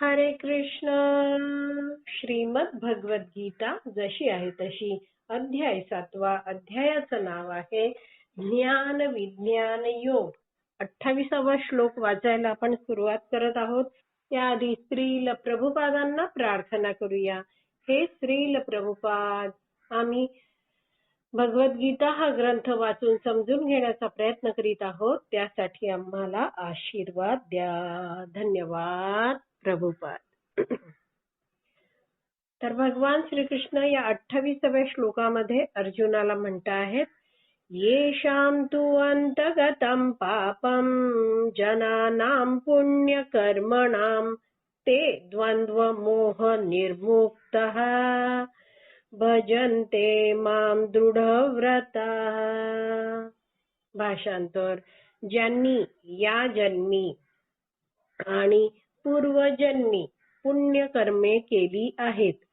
हरे कृष्ण. श्रीमद भगवद्गीता जशी आहे तशी अध्याय सातवा अध्यायाचं नाव आहे ज्ञान विज्ञान योग. अठ्ठावीसावा श्लोक वाचायला आपण सुरुवात करत आहोत. त्याआधी श्रील प्रभुपादांना प्रार्थना करूया. हे श्रील प्रभुपाद आम्ही भगवद्गीता हा ग्रंथ वाचून समजून घेण्याचा प्रयत्न करीत आहोत. त्यासाठी आम्हाला आशीर्वाद द्या. धन्यवाद प्रभुपाद. तर भगवान श्रीकृष्ण या अठ्ठावीसाव्या श्लोकामध्ये अर्जुनाला म्हणत आहेत येषां तु अन्तगतं पापं जनानां पुण्यकर्मणां ते द्वन्द्वमोहनिर्मुक्तः। भजन्ते मां दृढव्रता। भाषांतर ज्यांनी या जन्मी आणि पूर्वजन्मी पुण्यकर्मे केली आहेत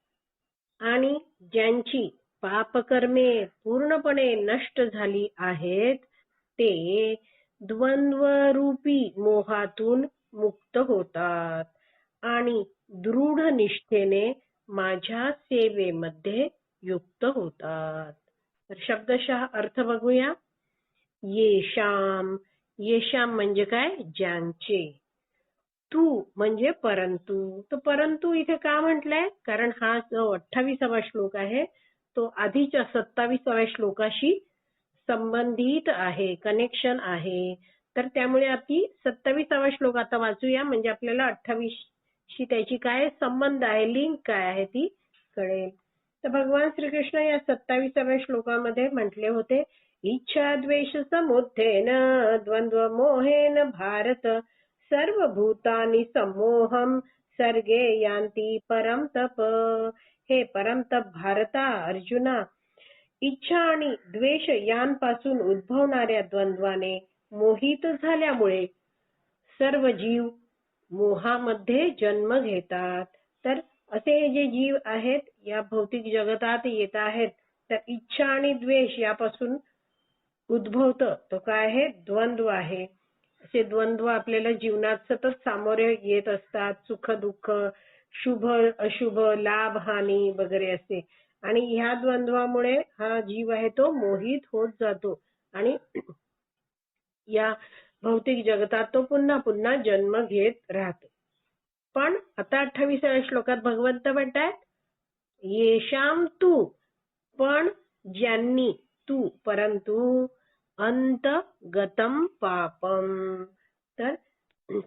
आणि ज्यांची पापकर्मे पूर्णपणे नष्ट झाली आहेत ते द्वंद्वरूपी मोहातून मुक्त होतात आणि दृढ निष्ठेने माझ्या सेवेमध्ये युक्त होतात. तर शब्दशः अर्थ बघूया. येशाम. येशाम म्हणजे काय? ज्यांचे. तू म्हणजे परंतु. तर परंतु इथे का म्हटलंय? कारण हा जो अठ्ठावीसावा श्लोक आहे तो आधीच्या सत्तावीसाव्या श्लोकाशी संबंधित आहे कनेक्शन आहे. तर त्यामुळे आपण सत्तावीसावा श्लोक आता वाचूया. म्हणजे आपल्याला अठ्ठावीस शी त्याची काय संबंध आहे लिंक काय आहे ती कळेल. तर भगवान श्रीकृष्ण या सत्तावीसाव्या श्लोकामध्ये म्हटले होते इच्छा द्वेष समुत्थेन द्वंद्व मोहेन भारत सर्व भूतानी समोहम सर्गे यांती परम तप. हे परम तप भारता अर्जुना. इच्छा आणि द्वेष यांपासून उद्भवणाऱ्या द्वंद्वाने मोहित झाल्यामुळे सर्व जीव मोहामध्ये जन्म घेतात. तर असे जे जीव आहेत या भौतिक जगतात येत आहेत तर इच्छा आणि द्वेष यापासून उद्भवत. तो काय आहे? द्वंद्व आहे. असे द्वंद्व आपल्याला जीवनात सतत सामोरे येत असतात. सुख दुःख शुभ अशुभ लाभ हानी वगैरे असते. आणि ह्या द्वंद्वामुळे हा जीव आहे तो मोहित होत जातो. आणि या भौतिक जगतात तो पुन्हा पुन्हा जन्म घेत राहतो. पण आता अठ्ठावीसाव्या श्लोकात भगवंत म्हणतात येशाम तू पण ज्यांनी तू परंतु अंत गतम पापम तर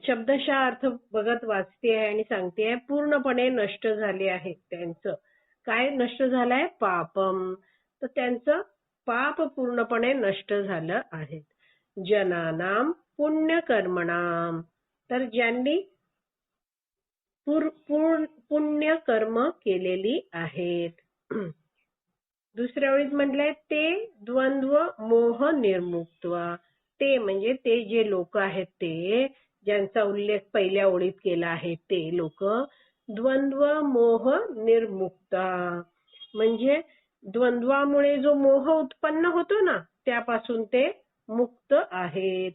शब्दशः अर्थ बघत वाचते आहे आणि सांगते आहे पूर्णपणे नष्ट झाले आहे त्यांचं. काय नष्ट झालंय? पापम तर त्यांचं पाप पूर्णपणे नष्ट झालं आहे. जनानाम पुण्यकर्मणाम. तर ज्यांनी पुण्य कर्म केलेली आहेत. दुसऱ्या वेळीत म्हटलंय ते द्वंद्व मोह निर्मुक्त ते म्हणजे ते जे लोक आहेत ते ज्यांचा उल्लेख पहिल्या ओळीत केला आहे ते लोक द्वंद्व मोह निर्मुक्ता म्हणजे द्वंद्वामुळे जो मोह उत्पन्न होतो ना त्यापासून ते मुक्त आहेत.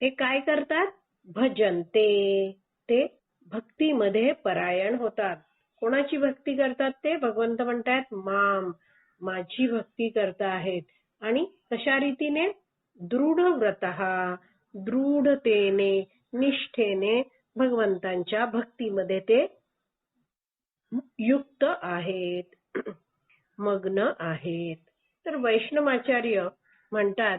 ते काय करतात? भजन. ते ते भक्तीमध्ये परायण होतात. कोणाची भक्ती करतात ते? भगवंत म्हणतात माम माझी भक्ती करता आहेत. आणि कशा रीतीने? दृढ व्रत दृढतेने निष्ठेने भगवंतांच्या भक्तीमध्ये ते युक्त आहेत मग्न आहेत. तर वैष्णवाचार्य म्हणतात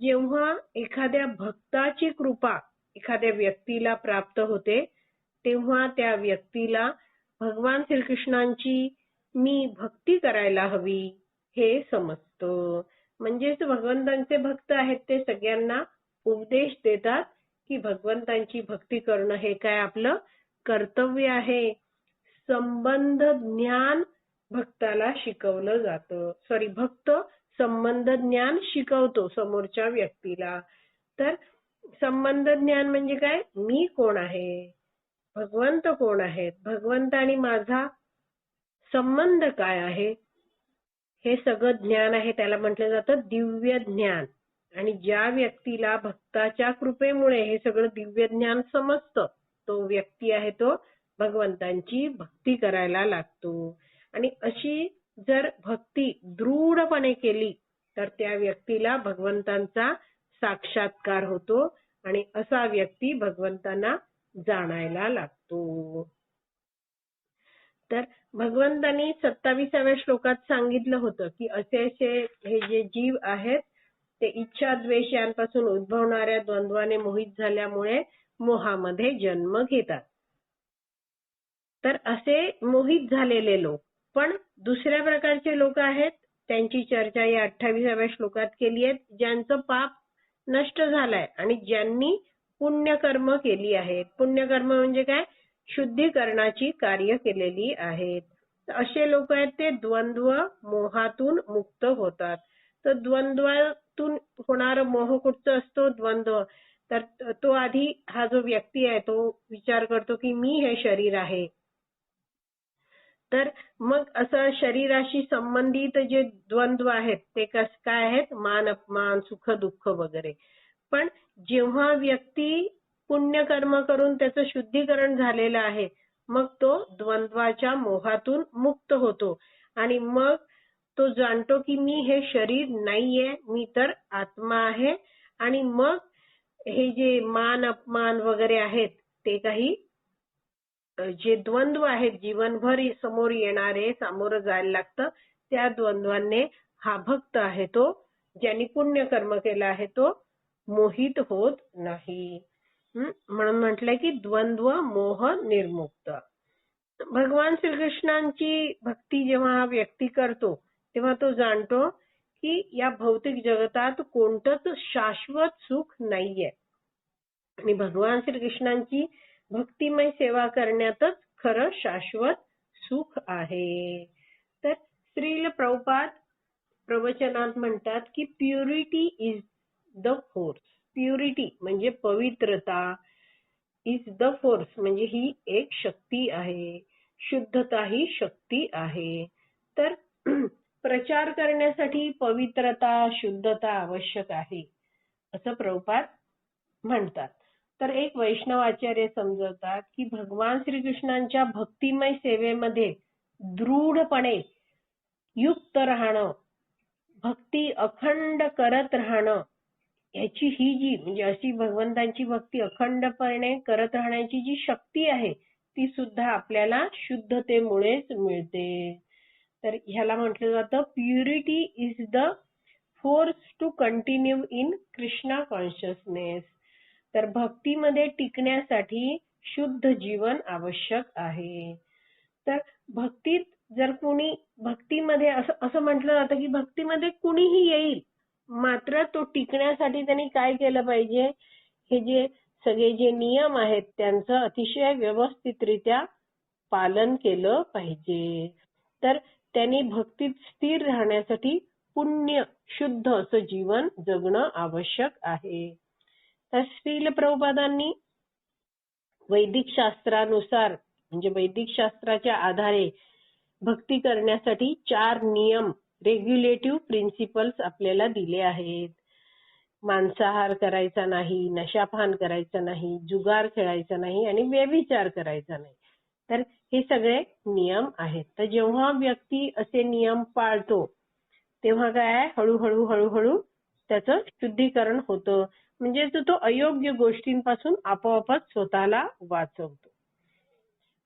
जेव्हा एखाद्या भक्ताची कृपा एखाद्या व्यक्तीला प्राप्त होते तेव्हा त्या व्यक्तीला भगवान श्रीकृष्णांची मी भक्ती करायला हवी हे समजतं. म्हणजेच भगवंतांचे भक्त आहेत ते सगळ्यांना उपदेश देतात की भगवंतांची भक्ती करणं हे काय आपलं कर्तव्य आहे. संबंध ज्ञान भक्ताला शिकवलं जातं. सॉरी भक्त संबंध ज्ञान शिकवतो समोरच्या व्यक्तीला. तर संबंध ज्ञान म्हणजे काय? मी कोण आहे? भगवंत कोण आहेत? भगवंत आणि माझा संबंध काय आहे? हे सगळं ज्ञान आहे. त्याला म्हटलं जातं दिव्य ज्ञान. आणि ज्या व्यक्तीला भक्ताच्या कृपेमुळे हे सगळं दिव्य ज्ञान समजतं तो व्यक्ती व्यक्ती आहे तो भगवंतांची भक्ती करायला लागतो. आणि अशी जर भक्ती दृढपणे केली तर त्या व्यक्तीला भगवंतांचा साक्षात्कार होतो आणि असा व्यक्ती भगवंतांना जाणायला लागतो. तर भगवंतांनी सत्ताविसाव्या श्लोकात सांगितलं होतं की असे असे हे जे जीव आहेत ते इच्छा द्वेष यांपासून उद्भवणाऱ्या द्वंद्वाने मोहित झाल्यामुळे मोहामध्ये जन्म घेतात. तर असे मोहित झालेले लोक पण दुसऱ्या प्रकारचे लोक आहेत त्यांची चर्चा या अठ्ठावीसाव्या श्लोकात केली आहे ज्यांचं पाप नष्ट झालंय आणि ज्यांनी पुण्यकर्म केली आहेत. पुण्यकर्म म्हणजे काय? शुद्धीकरणाची कार्य केलेली आहेत. असे लोक आहेत ते द्वंद्व मोहातून मुक्त होतात. तर द्वंद्वातून होणार मोह कुठचा असतो? द्वंद्व. तर तो आधी हा जो व्यक्ती आहे तो विचार करतो की मी हे शरीर आहे. तर मग असं शरीराशी संबंधित जे द्वंद्व आहेत ते कस काय आहेत? मान अपमान सुख दुःख वगैरे. पण जेव्हा व्यक्ती पुण्यकर्म करून त्याचं शुद्धीकरण झालेलं आहे मग तो द्वंद्वाच्या मोहातून मुक्त होतो. आणि मग तो जाणतो की मी हे शरीर नाहीये मी तर आत्मा आहे. आणि मग हे जे मान अपमान वगैरे आहेत ते काही जे द्वंद्व आहेत जीवनभर समोर येणारे सामोरं जायला लागतं त्या द्वंद्वाने हा भक्त आहे तो ज्यांनी पुण्य कर्म केलं आहे तो मोहित होत नाही. म्हणून म्हटलंय की द्वंद्व मोह निर्मुक्त. भगवान श्रीकृष्णांची भक्ती जेव्हा हा व्यक्ती करतो तेव्हा तो जाणतो की या भौतिक जगतात कोणतंच शाश्वत सुख नाहीये. आणि भगवान श्रीकृष्णांची भक्तिमय सेवा करण्यातच खरं शाश्वत सुख आहे. तर श्रील प्रभुपाद प्रवचनात म्हणतात की purity is the force purity म्हणजे पवित्रता. इज द फोर्स म्हणजे ही एक शक्ती आहे. शुद्धता ही शक्ती आहे. तर प्रचार करण्यासाठी पवित्रता शुद्धता आवश्यक आहे असं प्रभुपाद म्हणतात. तर एक वैष्णव आचार्य समजवतात की भगवान श्रीकृष्णांच्या भक्तिमय सेवेमध्ये दृढपणे युक्त राहणं भक्ती अखंड करत राहणं याची ही जी म्हणजे अशी भगवंतांची भक्ती अखंडपणे करत राहण्याची जी शक्ती आहे ती सुद्धा आपल्याला शुद्धतेमुळेच मिळते. तर ह्याला म्हटलं जातं purity is the force to continue in Krishna consciousness तर भक्तीमध्ये टिकण्यासाठी शुद्ध जीवन आवश्यक आहे. तर भक्तीत जर कोणी भक्तीमध्ये असं असं म्हटलं जातं की भक्तीमध्ये कुणीही येईल मात्र तो टिकण्यासाठी त्यांनी काय केलं पाहिजे? हे जे सगळे जे नियम आहेत त्यांचं अतिशय व्यवस्थितरित्या पालन केलं पाहिजे. तर त्यांनी भक्तीत स्थिर राहण्यासाठी पुण्य शुद्ध असं जीवन जगणं आवश्यक आहे. तर श्रील प्रभुपादांनी वैदिक शास्त्रानुसार म्हणजे वैदिक शास्त्राच्या आधारे भक्ती करण्यासाठी चार नियम रेग्युलेटिव्ह प्रिन्सिपल्स आपल्याला दिले आहेत. मांसाहार करायचा नाही नशापान करायचा नाही जुगार खेळायचा नाही आणि व्यभिचार करायचा नाही. तर हे सगळे नियम आहेत. तर जेव्हा व्यक्ती असे नियम पाळतो तेव्हा काय हळूहळू हळूहळू त्याचं शुद्धीकरण होतं. म्हणजे तो अयोग्य गोष्टींपासून आपोआपच स्वतःला वाचवतो.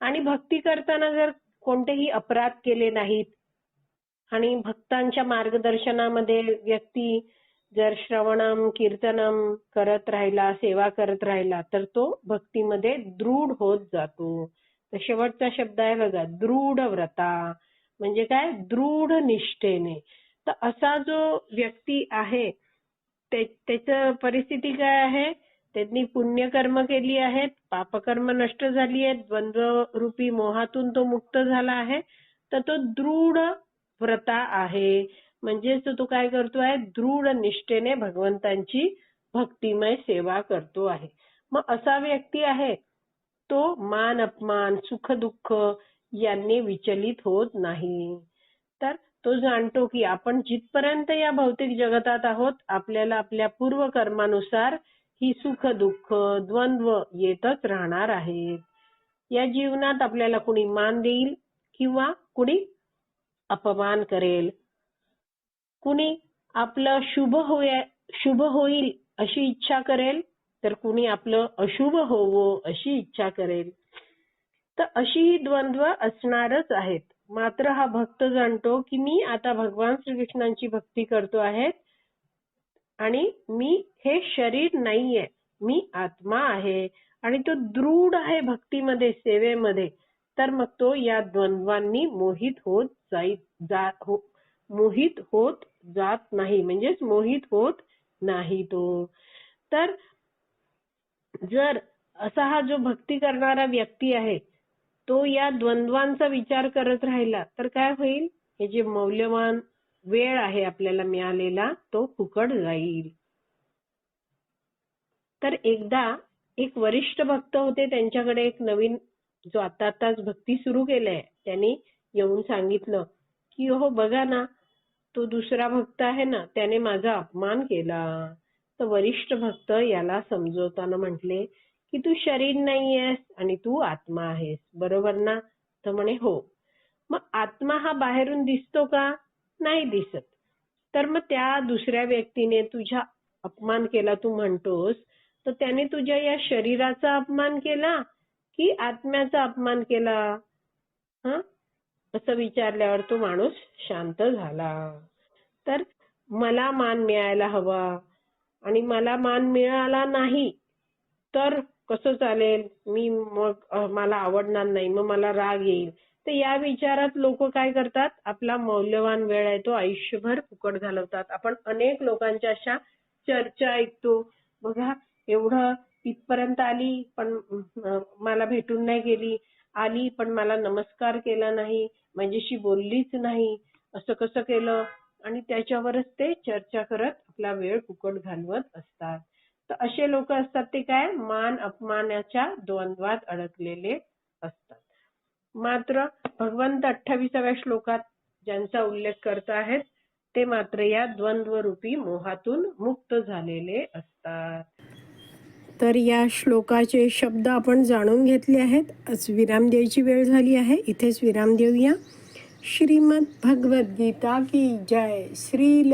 आणि भक्ती करताना जर कोणतेही अपराध केले नाहीत आणि भक्तांच्या मार्गदर्शनामध्ये व्यक्ती जर श्रवणम कीर्तनम करत राहिला सेवा करत राहिला तर तो भक्तीमध्ये दृढ होत जातो. तर शेवटचा शब्द आहे बघा दृढ व्रता. म्हणजे काय? दृढ निष्ठेने. तर असा जो व्यक्ती आहे त्याच परिस्थिती काय आहे? त्यांनी पुण्यकर्म केली आहेत पापकर्म नष्ट झाली आहेत द्वंद्वरूपी मोहातून तो मुक्त झाला आहे तर तो दृढ व्रता आहे. म्हणजेच तो काय करतो आहे? दृढ निष्ठेने भगवंतांची भक्तिमय सेवा करतो आहे. मग असा व्यक्ती आहे तो मान अपमान सुख दुःख यांनी विचलित होत नाही. तर तो जाणतो की आपण जिथपर्यंत या भौतिक जगतात आहोत आपल्याला आपल्या पूर्व कर्मानुसार ही सुख दुःख द्वंद्व येतच राहणार आहेत. या जीवनात आपल्याला कुणी मान देईल किंवा कुणी अपमान करेल? कुणी आपलं शुभ होय शुभ होईल अशी इच्छा करेल तर कुणी आपलं अशुभ होवो अशी इच्छा करेल. तर अशी ही द्वंद्व असणारच आहेत. मात्र हा भक्त जाणतो की मी आता भगवान श्रीकृष्णांची भक्ती करतो आहे आणि मी हे शरीर नाहीये मी आत्मा आहे आणि तो दृढ आहे भक्तीमध्ये सेवेमध्ये तर मग तो या द्वंद्वांनी मोहित होत जाई जा हो मोहित होत जात नाही म्हणजेच मोहित होत नाही तो. तर जर असा हा जो भक्ती करणारा व्यक्ती आहे तो या द्वंद्वांचा विचार करत राहिला तर काय होईल? हे जे मौल्यवान वेळ आहे आपल्याला मिळालेला तो फुकट जाईल. तर एकदा एक वरिष्ठ भक्त होते त्यांच्याकडे एक नवीन जो आता आताच भक्ती सुरू केलाय त्यांनी येऊन सांगितलं की हो बघा ना तो दुसरा भक्त आहे ना त्याने माझा अपमान केला. तर वरिष्ठ भक्त याला समजवताना म्हटले की तू शरीर नाहीयेस आणि तू आत्मा आहेस. बरोबर ना? तर म्हणे हो. मग आत्मा हा बाहेरून दिसतो का? नाही दिसत. तर मग त्या दुसऱ्या व्यक्तीने तुझा अपमान केला तू म्हणतोस तर त्याने तुझ्या या शरीराचा अपमान केला की आत्म्याचा अपमान केला? हा? असं विचारल्यावर तो माणूस शांत झाला. तर मला मान मिळायला हवा आणि मला मान मिळाला नाही तर कसं चालेल? मी मग मला आवडणार नाही मग मला राग येईल. तर या विचारात लोक काय करतात? आपला मौल्यवान वेळ आहे तो आयुष्यभर फुकट घालवतात. आपण अनेक लोकांच्या अशा चर्चा ऐकतो. बघा एवढं इथपर्यंत आली पण मला भेटून नाही गेली. आली पण मला नमस्कार केला नाही. माझ्याशी बोललीच नाही. असं कसं केलं? आणि त्याच्यावरच ते चर्चा करत आपला वेळ फुकट घालवत असतात. तर असे लोक असतात ते काय? मान अपमानाच्या द्वंद्वात अडकलेले असतात. मात्र भगवंत अठ्ठावीसाव्या श्लोकात ज्यांचा उल्लेख करत आहेत ते मात्र या द्वंद्वरूपी मोहातून मुक्त झालेले असतात. तर या श्लोकाचे शब्द आपण जाणून घेतले आहेत. आज विराम द्यायची वेळ झाली आहे. इथेच विराम देऊया. श्रीमद भगवद्गीता की जय. श्रील